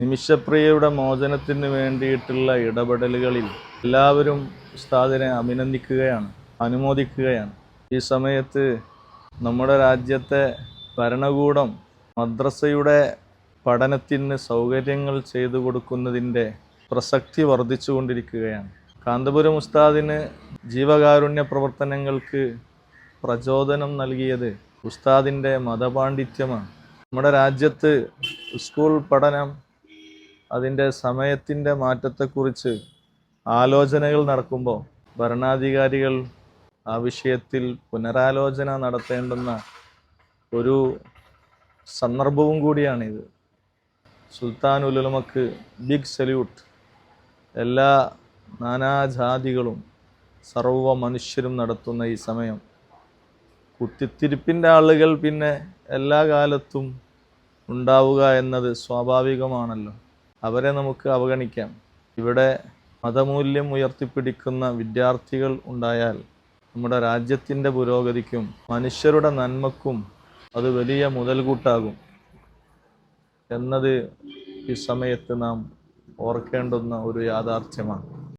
നിമിഷപ്രിയയുടെ മോചനത്തിന് വേണ്ടിയിട്ടുള്ള ഇടപെടലുകളിൽ എല്ലാവരും ഉസ്താദിനെ അഭിനന്ദിക്കുകയാണ് അനുമോദിക്കുകയാണ്. ഈ സമയത്ത് നമ്മുടെ രാജ്യത്തെ ഭരണകൂടം മദ്രസയുടെ പഠനത്തിന് സൗകര്യങ്ങൾ ചെയ്തു കൊടുക്കുന്നതിന്റെ പ്രസക്തി വർദ്ധിച്ചുകൊണ്ടിരിക്കുകയാണ്. കാന്തപുരം ഉസ്താദിന് ജീവകാരുണ്യ പ്രവർത്തനങ്ങൾക്ക് പ്രചോദനം നൽകിയത് ഉസ്താദിന്റെ മതപാണ്ഡിത്യമാണ്. നമ്മുടെ രാജ്യത്ത് സ്കൂൾ പഠനം അതിന്റെ സമയത്തിന്റെ മാറ്റത്തെക്കുറിച്ച് ആലോചനകൾ നടക്കുമ്പോൾ ഭരണാധികാരികൾ ആ വിഷയത്തിൽ പുനരാലോചന നടത്തേണ്ടുന്ന ഒരു സന്ദർഭവും കൂടിയാണിത്. സുൽത്താൻ ഉലുലമക്ക് ബിഗ് സല്യൂട്ട്. എല്ലാ നാനാജാതികളും സർവ മനുഷ്യരും നടത്തുന്ന ഈ സമയം. കുത്തിത്തിരിപ്പിന്റെ ആളുകൾ പിന്നെ എല്ലാ കാലത്തും ഉണ്ടാവുക എന്നത് സ്വാഭാവികമാണല്ലോ. അവരെ നമുക്ക് അവഗണിക്കാം. ഇവിടെ മതമൂല്യം ഉയർത്തിപ്പിടിക്കുന്ന വിദ്യാർത്ഥികൾ ഉണ്ടായാൽ നമ്മുടെ രാജ്യത്തിന്റെ പുരോഗതിക്കും മനുഷ്യരുടെ നന്മക്കും അത് വലിയ മുതൽകൂട്ടാകും എന്നത് ഈ സമയത്ത് നാം ഓർക്കേണ്ടുന്ന ഒരു യാഥാർത്ഥ്യമാണ്.